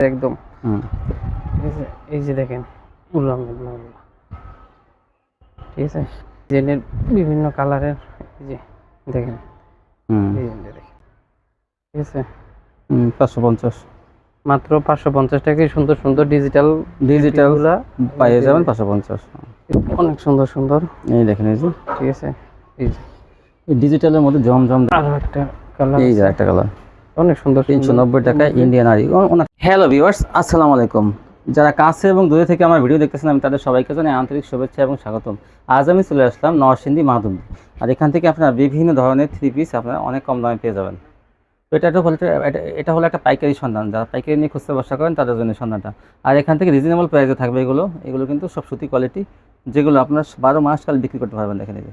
একদম। ঠিক আছে? এই যে দেখেন উল্লাম ঠিক আছে? ডিজাইনের বিভিন্ন কালারের এই যে দেখেন। ডিজাইনটা দেখেন। ঠিক আছে? পাঁচশো পঞ্চাশ। মাত্র পাঁচশো পঞ্চাশ টাকায় সুন্দর সুন্দর ডিজিটাল ডিজিটাল পাইয়ে যাবেন পাঁচশো পঞ্চাশ। অনেক সুন্দর সুন্দর। এই দেখেন এই যে। ঠিক আছে? এই যে। ডিজিটালের মধ্যে জমজম আরও একটা কালার এই যে একটা কালার অনেক সুন্দর তিনশো নব্বই টাকায় ইন্ডিয়ান আরি হ্যালো ভিউয়ার্স আসসালামু আলাইকুম। যারা কাছে এবং দূরে থেকে আমার ভিডিও দেখতেছেন আমি তাদের সবাইকে জানাই আন্তরিক শুভেচ্ছা এবং স্বাগতম। আজ আমি চলে আসলাম নরসিংদী মাধব আর এখান থেকে আপনারা বিভিন্ন ধরনের থ্রি পিস আপনারা অনেক কম দামে পেয়ে যাবেন। তো এটা একটা হলো এটা- হলো একটা পাইকারি সন্ধান। যারা পাইকারি নিয়ে খুঁজতে বসা করেন তাদের জন্য সন্ধানটা। আর এখান থেকে রিজনেবল প্রাইসে থাকবে এগুলো। এগুলো কিন্তু সব সুতি কোয়ালিটি যেগুলো আপনার বারো মাস কাল বিক্রি করতে পারবেন দেখেন এই যে।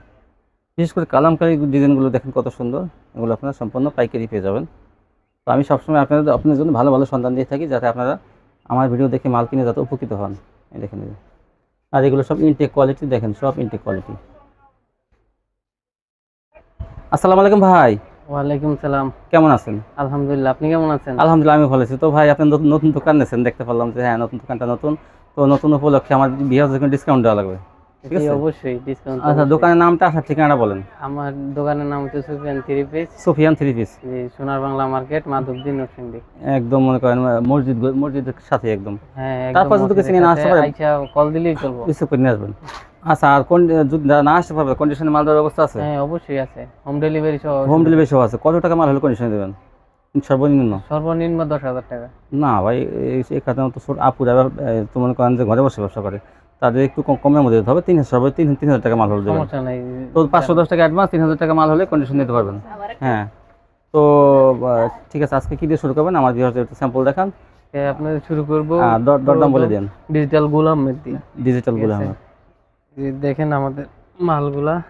বিশেষ করে কালামকারি ডিজাইনগুলো দেখেন কত সুন্দর। এগুলো আপনারা সম্পূর্ণ পাইকারি পেয়ে যাবেন। তো আমি সবসময় আপনাদের আপনাদের জন্য ভালো ভালো সন্ধান দিয়ে থাকি যাতে আপনারা আমার ভিডিও দেখে মাল কিনে যাতে উপকৃত হন। এই দেখেন আর এগুলো সব ইনটেক কোয়ালিটি দেখেন সব ইনটেক কোয়ালিটি আসসালামু আলাইকুম ভাই। ওয়ালাইকুম সালাম। কেমন আছেন? আলহামদুলিল্লাহ আপনি কেমন আছেন? আলহামদুলিল্লাহ আমি ভালো আছি। তো ভাই আপনি নতুন নতুন দোকান নিয়েছেন দেখতে পারলাম যে হ্যাঁ নতুন দোকানটা নতুন। তো নতুন উপলক্ষে আমার বিয়ে ডিসকাউন্ট দেওয়া লাগবে। ঠিক আছে? অবশ্যই ডিসকাউন্ট আচ্ছা দোকানের নামটা আসার ঠিকানাটা বলেন। আমার দোকানের নাম হচ্ছে Sufiyan three piece Sofiyan three piece জি সোনার বাংলা মার্কেট মাধবদী নরসিংদী। একদম মনে করেন মসজিদ মসজিদের সাথে একদম। হ্যাঁ তারপর যদি কিছু নিয়ে আসতে পারে? আইসা কল দিলেই চলবো। রিসিভ করে নিয়ে আসবেন। আচ্ছা আর কোন না আসতে পারবে কন্ডিশনে মাল দেওয়ার ব্যবস্থা আছে? হ্যাঁ অবশ্যই আছে। হোম ডেলিভারি সহ হোম ডেলিভারি সহ আছে। কত টাকা মাল হলে কন্ডিশনে দেবেন? সর্বনিম্ন? সর্বনিম্ন দশ হাজার টাকা। না ভাই এই- কারণে তো আপুরা তো মনে করেন যে ঘরে বসে ব্যবসা করে। তাদের একটু কম- কমের মধ্যে দিতে হবে। তিন হাজার সর্বোচ্চ তিন তিন হাজার টাকা মাল হলে দেবেন। তো পাঁচশো দশ টাকা অ্যাডভান্স তিন হাজার টাকা মাল হলে কন্ডিশন দিতে পারবেন। হ্যাঁ। তো ঠিক আছে আজকে কী দিয়ে শুরু করবেন? আমার বিহার একটু স্যাম্পল দেখান। আপনাদের শুরু করব দরদাম বলে দেন। ডিজিটাল গোলাম মেদি ডিজিটালগুলো আছে। আমার দেখেন আমাদের মালগুলা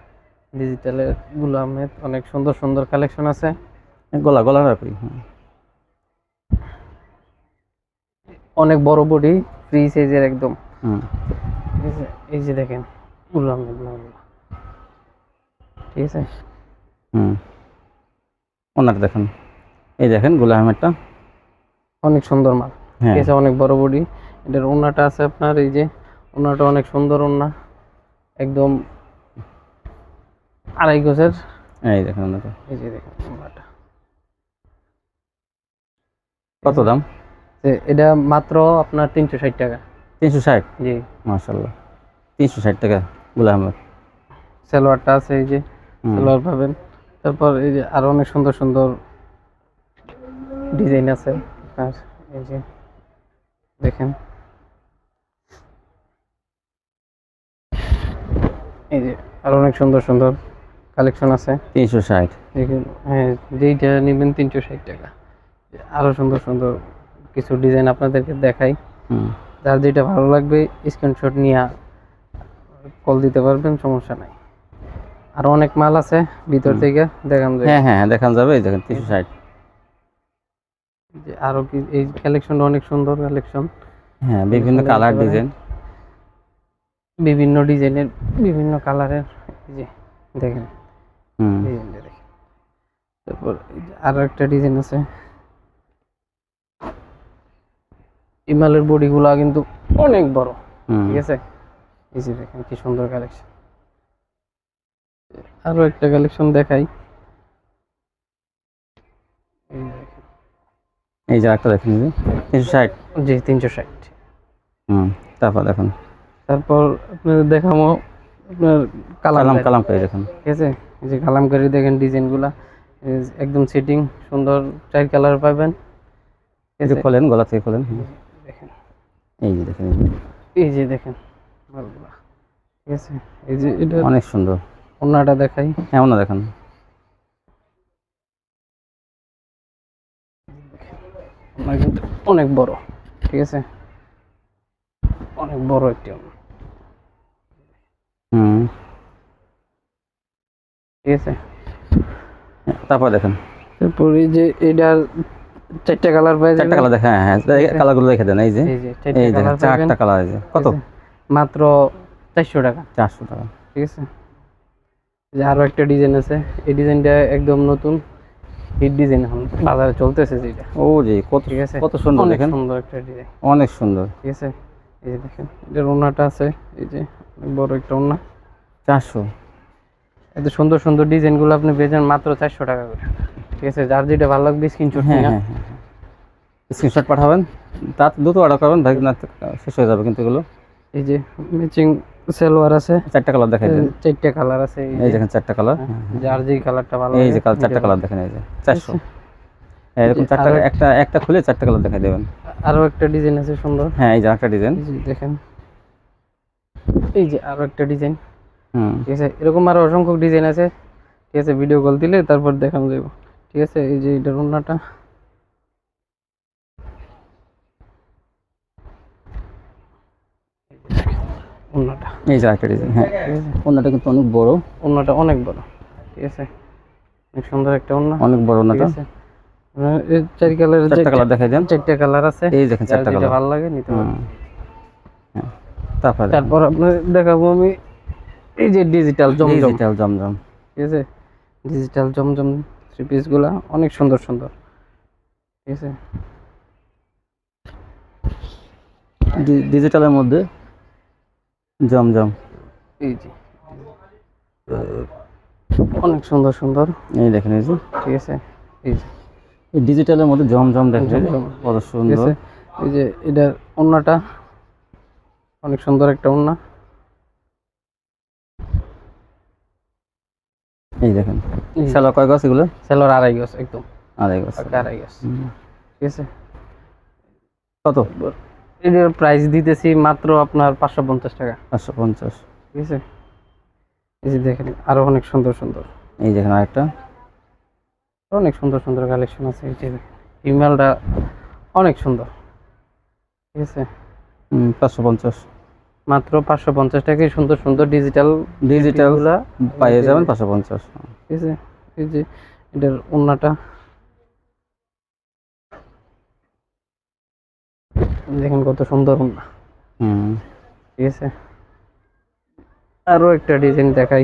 ডিজিটালের গুলামের অনেক সুন্দর সুন্দর কালেকশন আছে। গলা গলা রাখি হ্যাঁ। অনেক বড় বডি ফ্রি সাইজের একদম। আছে এই যে দেখেন ঠিক আছে? হুম। ওনাটা দেখেন। এই দেখেন গোলা আহমেদটা। অনেক সুন্দর মাল। হ্যাঁ। ঠিক আছে অনেক বড় বডি। এটার ওনাটা আছে আপনার এই যে ওনাটা অনেক সুন্দর ওনা। একদম আড়াই গজের। এই দেখেন ওনাটা। এই যে দেখেন ওনাটা। কত দাম? এটা মাত্র আপনার তিনশো ষাট টাকা। তিনশো ষাট? জি। মাশাল্লাহ তিনশো ষাট টাকা গোলা আহমেদ। সালোয়ারটা আছে এই যে সালোয়ার পাবেন। তারপর এই যে আরও অনেক সুন্দর সুন্দর ডিজাইন আছে। আর এই যে দেখেন। এই যে আরও অনেক সুন্দর সুন্দর কালেকশন আছে। তিনশো ষাট। হ্যাঁ যেইটা নেবেন তিনশো ষাট টাকা। আরও সুন্দর সুন্দর কিছু ডিজাইন আপনাদেরকে দেখাই। হুম। যার যেটা ভালো লাগবে স্ক্রিনশট নিয়ে কল দিতে পারবেন সমস্যা নাই। আরও অনেক মাল আছে ভিতর থেকে দেখান যায় হ্যাঁ হ্যাঁ দেখান যাবে এই দেখেন তিনশো ষাট। যে আরও কি এই কালেকশনটা অনেক সুন্দর কালেকশন হ্যাঁ বিভিন্ন কালার ডিজাইন বিভিন্ন ডিজাইনের বিভিন্ন কালারের এই যে দেখেন। হুম। ডিজাইনটা দেখেন। তারপর আরও একটা ডিজাইন আছে। ইমালের বডিগুলা কিন্তু অনেক বড়। ঠিক আছে? এই যে দেখেন কি সুন্দর কালেকশন আরও একটা কালেকশন দেখাই। এই যে একটা দেখেন তিনশো ষাট। জি তিনশো ষাট। হুম তারপর দেখুন। তারপর আপনাদের দেখাবো আপনার কালাম কালাম কালাম করে দেখুন। ঠিক আছে? এই যে কালামকারি দেখেন ডিজাইনগুলা। একদম সিটিং সুন্দর চার কালার পাবেন। এই যে? খোলেন গলা থেকে খোলেন। দেখেন। এই যে দেখেন এই যে। দেখেন মালগুলা। ঠিক আছে? এই যে এটা অনেক সুন্দর। ওনাটা দেখাই। হ্যাঁ ওনা দেখেন। ওনা কিন্তু অনেক বড়। ঠিক আছে? অনেক বড় একটি ওনা। হুম। ঠিক আছে? তারপর দেখেন। তারপর যে এটার চারটা কালার পাই চারটা কালার দেখেন হ্যাঁ হ্যাঁ কালারগুলো দেখে দেন এই যে এই যে চারটা কালার যে কত? মাত্র চারশো টাকা। চারশো টাকা। ঠিক আছে? যে একটা ডিজাইন আছে। এই ডিজাইনটা একদম নতুন। হিট ডিজাইন এখন। বাজারে চলতেছে যেটা। ও কত ঠিক আছে? কত সুন্দর দেখেন। সুন্দর একটা ডিজাইন অনেক সুন্দর। ঠিক আছে? এই যে দেখেন এটার ওনাটা আছে। এই যে অনেক বড় একটা ওনা চারশো। এত সুন্দর সুন্দর ডিজাইনগুলো আপনি পেয়েছেন মাত্র চারশো টাকা করে। ঠিক আছে যার যেটা ভালো লাগবে স্ক্রিনশট হ্যাঁ হ্যাঁ হ্যাঁ স্ক্রিনশট পাঠাবেন তার দ্রুত অর্ডার করবেন ভাই না শেষ হয়ে যাবে কিন্তু এগুলো। এই যে ম্যাচিং সালোয়ার আছে। চারটা কালার দেখাই দেন। চারটে কালার আছে এই দেখেন চারটা কালার যার যেই কালারটা ভালো এই যে কালার চারটা কালার দেখেন এই যে চারশো। এরকম চারটা একটা একটা খুলে চারটা কালার দেখাই দেবেন। আরও একটা ডিজাইন আছে সুন্দর। হ্যাঁ এই যে একটা ডিজাইন যে দেখেন। এই যে আরও একটা ডিজাইন হুম। ঠিক আছে এরকম আরও অসংখ্য ডিজাইন আছে। ঠিক আছে ভিডিও কল দিলে তারপর দেখানো যাবে ঠিক আছে এই যে এটার ওনাটা ওনাটা এই যে একটা ডিজাইন হ্যাঁ। ঠিক কিন্তু অনেক বড়। ওনাটা অনেক বড় ঠিক আছে। অনেক সুন্দর একটা ওনা অনেক বড় ঠিক ওনাটা আছে। আহ, এই চার কালারের চারটা কালার দেখাই দেন। চারটে কালার আছে। এই দেখেন চারটা কালার। ভালো লাগে নিতে পারেন হ্যাঁ তারপরে তারপর আপনার দেখাবো আমি এই যে ডিজিটাল জমজম। ডিজিটাল জমজম। ঠিক আছে? ডিজিটাল জমজম। থ্রি পিসগুলা অনেক সুন্দর সুন্দর। ঠিক আছে? ডিজিটালের মধ্যে জমজম। এই যে। অনেক সুন্দর সুন্দর। এই দেখেন এই যে। ঠিক আছে? এই যে। এই ডিজিটালের মধ্যে জমজম দেখেন। কত সুন্দর। এই যে এটার ওন্নাটা অনেক সুন্দর একটা ওন্না। এই দেখেন। স্যালো কয় গাছ এগুলো? সেলোর আড়াই গজ একদম। আড়াই গাছ আড়াই গজ। ঠিক আছে? কত? এটার প্রাইস দিতেছি মাত্র আপনার পাঁচশো পঞ্চাশ টাকা। পাঁচশো পঞ্চাশ। ঠিক আছে? এই যে দেখেন আরও অনেক সুন্দর সুন্দর। এই দেখেন আরেকটা। অনেক সুন্দর সুন্দর কালেকশন আছে এই যে ইমেলটা অনেক সুন্দর। ঠিক আছে? পাঁচশো পঞ্চাশ। মাত্র পাঁচশো পঞ্চাশ টাকায় সুন্দর সুন্দর ডিজিটাল ডিজিটালগুলা পাইয়ে যাবেন পাঁচশো পঞ্চাশ। ঠিক আছে? এই যে এটার ওন্নাটা দেখেন কত সুন্দর হুম। ঠিক আছে? আরও একটা ডিজাইন দেখাই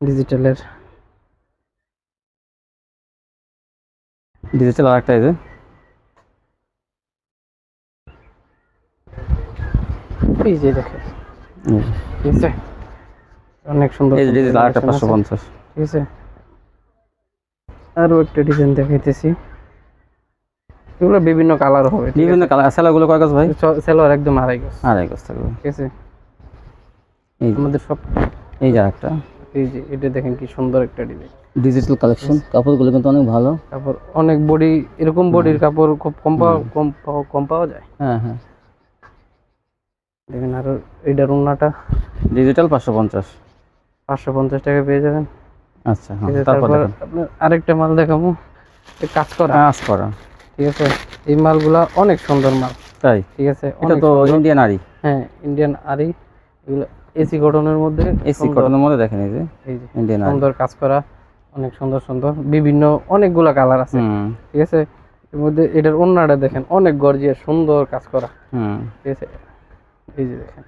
ডিজিটালের। ডিজিটাল আরেকটা এই যে। এই যে দেখেন। ঠিক আছে? অনেক সুন্দর এই যে ডিজিটাল আরেকটা collection পাঁচশো পঞ্চাশ। ঠিক আছে? আরও একটা ডিজাইন দেখাইতেছি। এগুলো বিভিন্ন কালার হবে বিভিন্ন কালার স্যালোগুলো কয় গাছ ভাই? আছে সেলোয়ার একদম আড়াই গজ। আড়াই গাছ থাকবে। ঠিক আছে? এই আমাদের সব এই যে আরেকটা। এই যে এটা দেখেন কি সুন্দর একটা ডিজাইন ডিজিটাল কালেকশন কাপড়গুলো কিন্তু অনেক ভালো। তারপর অনেক বডি এরকম বডির কাপড় খুব কম পাওয়া কম পাওয়া- কম পাওয়া যায়? হ্যাঁ হ্যাঁ। দেখেন আরও এটার উন্নাটা ডিজিটাল পাঁচশো পঞ্চাশ। পাঁচশো পঞ্চাশ টাকা পেয়ে যাবেন। আচ্ছা হ্যাঁ তারপর আপনার আরেকটা মাল দেখাবো। কাজ করা। কাজ করা। ঠিক আছে? এই মালগুলা অনেক সুন্দর মাল। তাই? ঠিক আছে এটা তো ইন্ডিয়ান আরি হ্যাঁ ইন্ডিয়ান আরি এগুলো এসি কটনের মধ্যে এসি। কটনের মধ্যে দেখেন এই যে ইন্ডিয়ান আরি সুন্দর কাজ করা অনেক সুন্দর সুন্দর। বিভিন্ন অনেকগুলা কালার আছে। ঠিক আছে? এর মধ্যে এটার অন্যটা দেখেন অনেক গর্জিয়াস সুন্দর কাজ করা। ঠিক আছে? এই যে দেখেন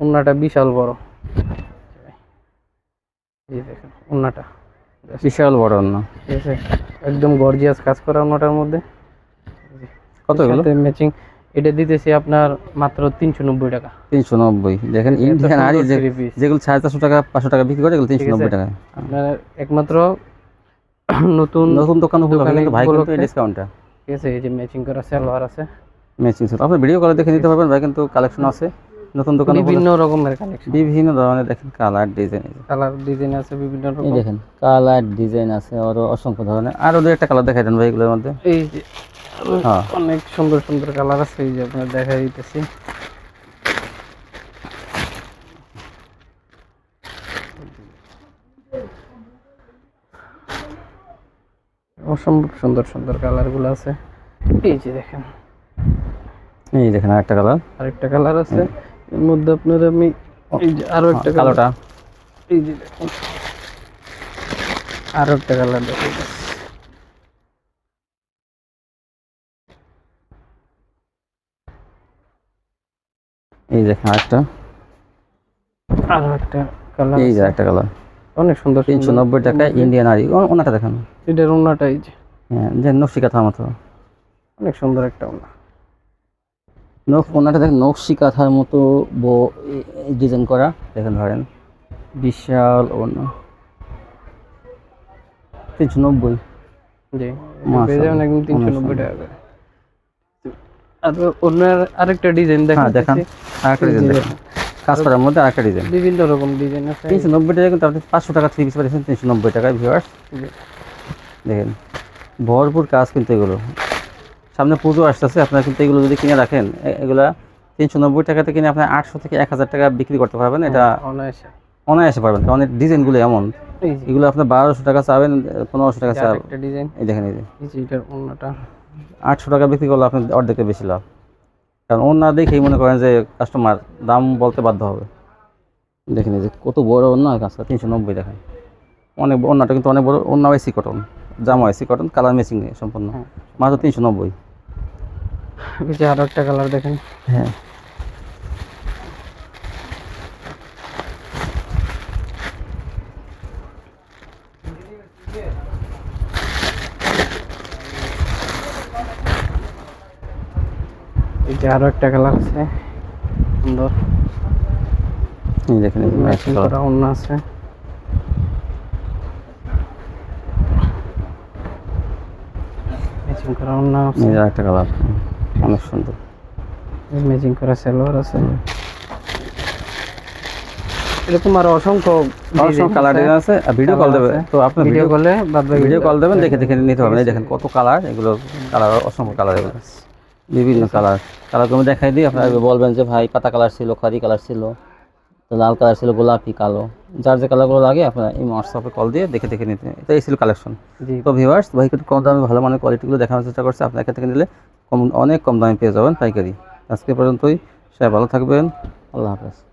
অন্যটা বিশাল বড়। এই দেখেন অন্যটা বিশাল বড় অন্য ঠিক আছে একদম গর্জিয়াস কাজ করা মধ্যে। কত এগুলো? ম্যাচিং এটা দিতেছি আপনার মাত্র তিনশো নব্বই টাকা। তিনশো নব্বই। দেখেন ইন্ডিয়ান আরি। যেগুলো সাড়ে চারশো টাকা পাঁচশো টাকা বিক্রি করে এগুলো তিনশো নব্বই টাকা। আপনার একমাত্র নতুন নতুন দোকান ভাই কিন্তু ডিসকাউন্টটা ঠিক আছে এই যে ম্যাচিং করা সালোয়ার আছে। ম্যাচিং আপনি ভিডিও করে দেখে নিতে পারবেন ভাই কিন্তু কালেকশন আছে। নতুন দোকান বিভিন্ন রকমের কালেকশন বিভিন্ন ধরনের দেখেন কালার ডিজাইন কালার ডিজাইন আছে বিভিন্ন এই রকম দেখেন কালার ডিজাইন আছে আরও অসংখ্য ধরনের। আরও দু একটা কালার দেখাই দেন ভাই এগুলোর মধ্যে। এই যে হ্যাঁ। অনেক সুন্দর সুন্দর কালার আছে এই যে আপনার দেখা দিতেছি। অসম্ভব সুন্দর সুন্দর কালারগুলো আছে। এই যে দেখেন। এই দেখেন আরেকটা কালার আরেকটা কালার আছে। এর মধ্যে আপনার আমি এই যে আরও একটা কালোটা। এই যে আরও একটা কালার দেখুন। এই দেখেন আরেকটা। আরও একটা কালার এই যে একটা কালার। অনেক সুন্দর তিনশো। নব্বই টাকায় ইন্ডিয়ান আরি ওনাটা দেখান। এটার ওনাটা এই যে। হ্যাঁ যে নকশি কাঁথার মতো। অনেক সুন্দর একটা ওনা। নখ ওনাটা দেখেন নকশি কাঁথার মতো ডিজাইন করা। দেখেন ধরেন। বিশাল ওনা তিনশো নব্বই। একদম তিনশো নব্বই টাকা আর অন্য আরেকটা ডিজাইন দেখেন। দেখান আরেকটা ডিজাইন দেখেন। কাজ করার মধ্যে আরেকটা ডিজাইন বিভিন্ন রকম ডিজাইন আছে। তিনশো নব্বই টাকা কিন্তু আপনি পাঁচশো টাকা থ্রি পিস পাঠিয়েছেন তিনশো নব্বই টাকায় ভিউয়ার্স দেখেন ভরপুর কাজ কিন্তু এগুলো। সামনে পুজো আসতেছে আপনারা কিন্তু এগুলো যদি কিনে রাখেন এগুলা তিনশো নব্বই টাকাতে কিনে আপনি আটশো থেকে এক হাজার টাকা বিক্রি করতে পারবেন। এটা অনায়াসে। অনায়াসে পারবেন কারণ ডিজাইনগুলো এমন। এগুলো আপনার বারোশো টাকা চাবেন পনেরোশো টাকা চাবেন ডিজাইন এই দেখেন এই যে। আটশো টাকা বিক্রি করলে আপনি অর্ধেকের বেশি লাভ। কারণ ওর না দেখেই মনে করেন যে কাস্টমার দাম বলতে বাধ্য হবে। দেখেন এই যে কত বড় অন্য কাজটা তিনশো নব্বই দেখেন অনেক অন্যটা কিন্তু অনেক বড় অন্য এসি কটন জামা এসি কটন কালার ম্যাচিং সম্পূর্ণ। হ্যাঁ। মাত্র তিনশো নব্বই। এই যে আরও একটা কালার দেখেন। হ্যাঁ। এই যে আরও একটা কালার আছে। সুন্দর। এই দেখেন এই যে ম্যাচিং colour। করা অন্য আছে ম্যাচিং করা আছে। এই একটা কালার অনেক সুন্দর। ম্যাচিং করা সালোয়ার আছে। এরকম আরও অসংখ্য কালার ডিজাইন আছে। ভিডিও কল দেবে। তো আপনার ভিডিও বাকি ভিডিও কল দেবেন দেখে দেখে নিতে পারবেন দেখেন কত কালার এগুলো কালার অসংখ্য কালার এগুলো। বিভিন্ন কালার কালারগুলো আমি দেখাই দিই আপনারা বলবেন যে ভাই পাতা কালার ছিল খাদি কালার ছিল। তো লাল কালার ছিল গোলাপি কালো। যার যে কালারগুলো লাগে আপনারা এই হোয়াটসঅ্যাপে কল দিয়ে দেখে দেখে নিতে এটা এই ছিল কালেকশন তো ভিভার্স ভাইকে একটু কম দামে ভালো মানের কোয়ালিটিগুলো দেখানোর চেষ্টা করছে। আপনার এখান থেকে নিলে কম অনেক কম দামে পেয়ে যাবেন পাইকারি। আজকে পর্যন্তই সবাই ভালো থাকবেন। আল্লাহ হাফেজ।